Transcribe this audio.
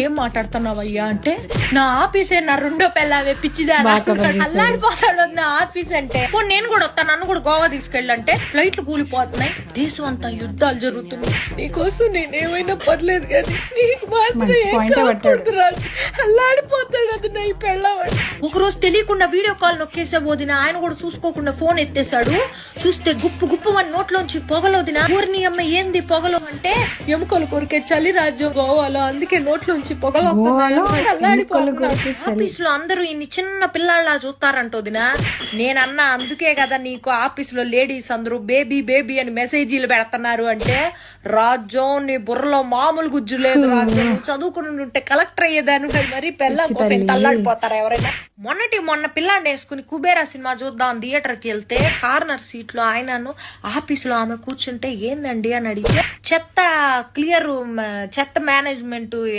ఏం మాట్లాడుతున్నావయ్యా అంటే నా ఆఫీసే నా రెండో పెళ్ళావే పిచ్చిదానా. అల్లాడిపోతాడు నా ఆఫీస్ అంటే. నేను కూడా వస్తాను నన్ను కూడా గోవా తీసుకెళ్ళంటే ఫ్లైట్లు కూలిపోతున్నాయి. దేశం అంతా యుద్ధాలు జరుగుతున్నాయి. నీకోసం నేనేమైనా పర్లేదు కానీ నీకు మాత్రం. అల్లాడిపోతాడు అది నా ఈ పెళ్ళామని. ఒక రోజు తెలియకుండా వీడియో కాల్ నొక్కేసే పోదిన ఆయన కూడా చూసుకోకుండా ఫోన్ ఎత్తేసాడు చూస్తే గుప్పు గుప్పు మన నోట్లోంచి పొగలోదిన. ఊరిని అమ్మ ఏంది పొగలో అంటే ఎముకలు కొరికే చలి రాజ్యం గోవాలో. అందుకే నోట్లోంచి పొగలు అందరూ ఇన్ని చిన్న పిల్లల్లా చూస్తారంటోదినా నేనన్నా అందుకే కదా నీకు ఆఫీస్లో లేడీస్ అందరూ బేబీ బేబీ అని మెసేజీలు పెడుతున్నారు అంటే రాజ్యం నీ బుర్రలో మామూలు గుజ్జు లేదు రాజ్యం చదువుకుని ఉంటే కలెక్టర్ అయ్యేదాన్ని మరి పిల్ల కోసం ఇంత అల్లాడిపోతారా ఎవరైనా. మొన్నటి మొన్న పిల్లాన్ని వేసుకుని కుబేరా సినిమా చూద్దాం థియేటర్కి వెళ్తే కార్నర్ సీట్లో ఆయనను ఆఫీస్లో ఆమె కూర్చుంటే ఏందండి అని అడిగితే చెత్త క్లియర్ చెత్త మేనేజ్మెంట్